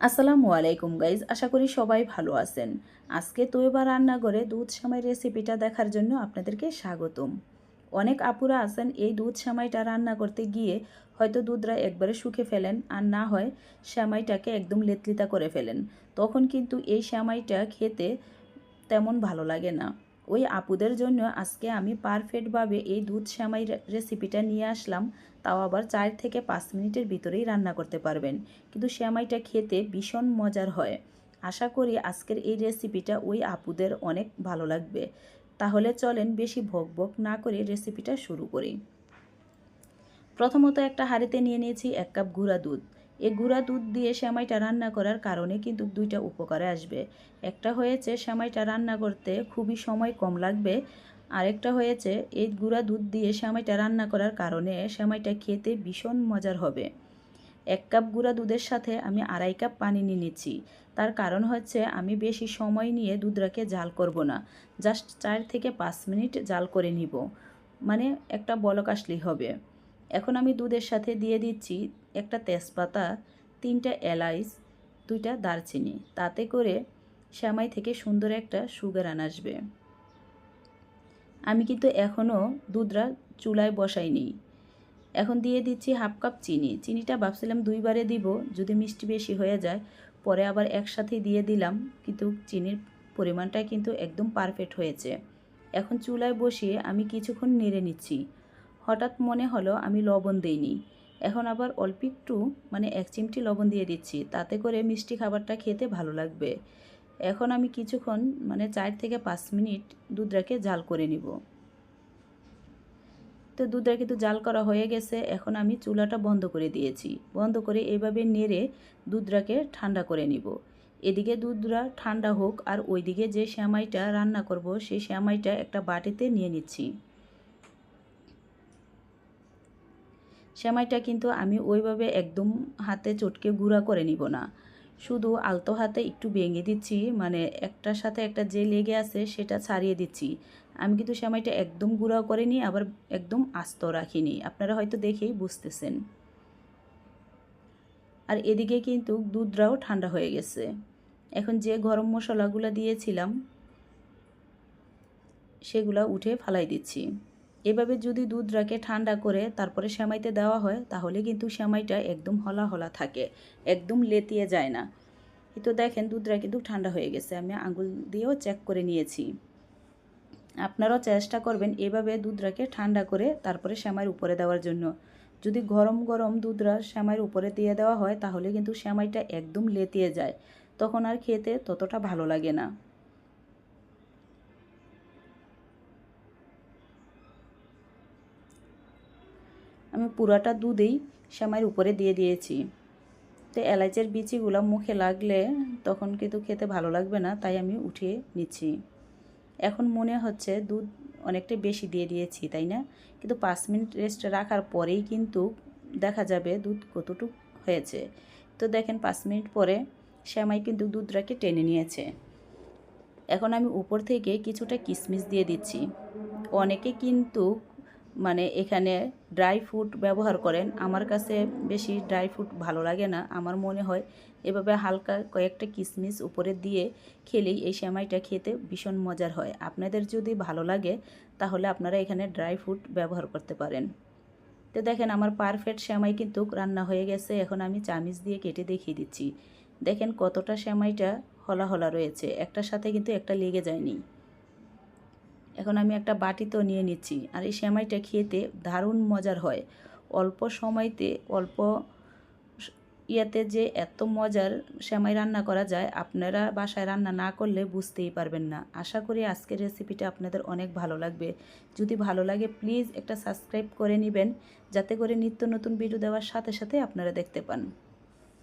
আসসালামু আলাইকুম গাইজ, আশা করি সবাই ভালো আছেন। আজকে তৈবা রান্নাঘরে দুধ সামাই রেসিপিটা দেখার জন্য আপনাদেরকে স্বাগতম। অনেক আপুরা আছেন এই দুধ সামাইটা রান্না করতে গিয়ে হয়তো দুধরা একবারে শুকে ফেলেন আর না হয় শ্যামাইটাকে একদম লেতলিতা করে ফেলেন। তখন কিন্তু এই শ্যামাইটা খেতে তেমন ভালো লাগে না। ওই আপুদের জন্য আজকে আমি পারফেক্টভাবে এই দুধ শ্যামাই রেসিপিটা নিয়ে আসলাম। তাও আবার চার থেকে পাঁচ মিনিটের ভিতরেই রান্না করতে পারবেন। কিন্তু শ্যামাইটা খেতে ভীষণ মজার হয়। আশা করি আজকের এই রেসিপিটা ওই আপুদের অনেক ভালো লাগবে। তাহলে চলেন বেশি ভক ভক না করে রেসিপিটা শুরু করি। প্রথমত একটা হাঁড়িতে নিয়ে নিয়েছি এক কাপ গুঁড়া দুধ। এই গুঁড়া দুধ দিয়ে সেমাইটা রান্না করার কারণে কিন্তু দুইটা উপকারে আসবে। একটা হয়েছে সেমাইটা রান্না করতে খুবই সময় কম লাগবে, আরেকটা হয়েছে এই গুঁড়া দুধ দিয়ে সেমাইটা রান্না করার কারণে সেমাইটা খেতে ভীষণ মজার হবে। এক কাপ গুঁড়া দুধের সাথে আমি আড়াই কাপ পানি নিয়ে নিচ্ছি। তার কারণ হচ্ছে আমি বেশি সময় নিয়ে দুধটাকে জাল করব না, জাস্ট চার থেকে পাঁচ মিনিট জাল করে নিব। মানে একটা বলক আসলেই হবে। এখন আমি দুধের সাথে দিয়ে দিচ্ছি একটা তেজপাতা, তিনটা এলাইচ, দুইটা দারচিনি। তাতে করে শ্যামাই থেকে সুন্দর একটা সুগার আন আসবে। আমি কিন্তু এখনও দুধরা চুলায় বসাইনি। এখন দিয়ে দিচ্ছি হাফ কাপ চিনি। চিনিটা ভাবছিলাম দুইবারে দিব, যদি মিষ্টি বেশি হয়ে যায়। পরে আবার একসাথে দিয়ে দিলাম, কিন্তু চিনির পরিমাণটা কিন্তু একদম পারফেক্ট হয়েছে। এখন চুলায় বসিয়ে আমি কিছুক্ষণ নেড়ে নিচ্ছি। হঠাৎ মনে হলো আমি লবণ দিইনি। এখন আবার অল্প একটু মানে এক চিমটি লবণ দিয়ে দিচ্ছি, তাতে করে মিষ্টি খাবারটা খেতে ভালো লাগবে। এখন আমি কিছুক্ষণ মানে চার থেকে পাঁচ মিনিট দুধটাকে জাল করে নিব। তো দুধটা কিন্তু জাল করা হয়ে গেছে, এখন আমি চুলাটা বন্ধ করে দিয়েছি। বন্ধ করে এইভাবে নেড়ে দুধটাকে ঠান্ডা করে নিব। এদিকে দুধরা ঠান্ডা হোক, আর ওইদিকে যে শ্যামাইটা রান্না করব, সেই শ্যামাইটা একটা বাটিতে নিয়ে নিচ্ছি। সেমাইটা কিন্তু আমি ওইভাবে একদম হাতে চটকে গুঁড়া করে নিব না। শুধু আলতো হাতে একটু ভেঙে দিচ্ছি মানে একটার সাথে একটা যে লেগে আছে সেটা ছাড়িয়ে দিচ্ছি। আমি কিন্তু সেমাইটা একদম গুঁড়া করিনি, আবার একদম আস্ত রাখিনি। আপনারা হয়তো দেখেই বুঝতেছেন। আর এদিকে কিন্তু দুধটাও ঠান্ডা হয়ে গেছে। এখন যে গরম মশলাগুলো দিয়েছিলাম, সেগুলো উঠে ফালাই দিচ্ছি। এভাবে যদি দুধটাকে ঠান্ডা করে তারপরে সেমাইতে দেওয়া হয়, তাহলে কিন্তু সেমাইটা একদম হলা হলা থাকে, একদম লেতিয়ে যায় না। তো দেখেন দুধটা কিন্তু ঠান্ডা হয়ে গেছে, আমি আঙুল দিয়েও চেক করে নিয়েছি। আপনারাও চেষ্টা করবেন এভাবে দুধটাকে ঠান্ডা করে তারপরে শ্যামাইয়ের উপরে দেওয়ার জন্য। যদি গরম গরম দুধরা শ্যামাইয়ের উপরে দিয়ে দেওয়া হয়, তাহলে কিন্তু শ্যামাইটা একদম লেতিয়ে যায়, তখন আর খেতে ততটা ভালো লাগে না। আমি পুরাটা দুধেই শ্যামাইয়ের উপরে দিয়ে দিয়েছি। তো এলাচের বিচিগুলো মুখে লাগলে তখন কিন্তু খেতে ভালো লাগবে না, তাই আমি উঠিয়ে নিচ্ছি। এখন মনে হচ্ছে দুধ অনেকটাই বেশি দিয়ে দিয়েছি, তাই না? কিন্তু পাঁচ মিনিট রেস্ট রাখার পরেই কিন্তু দেখা যাবে দুধ কতটুক হয়েছে। তো দেখেন, পাঁচ মিনিট পরে শ্যামাই কিন্তু দুধটাকে টেনে নিয়েছে। এখন আমি উপর থেকে কিছুটা কিশমিশ দিয়ে দিচ্ছি। অনেকে কিন্তু মানে এখানে ড্রাই ফ্রুট ব্যবহার করেন। আমার কাছে বেশি ড্রাই ফ্রুট ভালো লাগে না। আমার মনে হয় এভাবে হালকা কয়েকটা কিশমিশ উপরে দিয়ে খেলেই এই সেমাইটা খেতে ভীষণ মজার হয়। আপনাদের যদি ভালো লাগে, তাহলে আপনারা এখানে ড্রাই ফ্রুট ব্যবহার করতে পারেন। তো দেখেন, আমার পারফেক্ট সেমাই কিন্তু রান্না হয়ে গেছে। এখন আমি চামিচ দিয়ে কেটে দেখিয়ে দিচ্ছি। দেখেন কতটা সেমাইটা হলা হলা রয়েছে। একটার সাথে কিন্তু একটা লেগে যায়নি। এখন আমি একটা বাটিতেও নিয়ে নিচ্ছি। আর এই সেমাইটা খেতে দারুণ মজার হয়। অল্প সময়তে, অল্প ইয়াতে যে এত মজার সেমাই রান্না করা যায়, আপনারা বাসায় রান্না না করলে বুঝতেই পারবেন না। আশা করি আজকের রেসিপিটা আপনাদের অনেক ভালো লাগবে। যদি ভালো লাগে, প্লিজ একটা সাবস্ক্রাইব করে নেবেন, যাতে করে নিত্য নতুন ভিডিও দেওয়ার সাথে সাথে আপনারা দেখতে পান।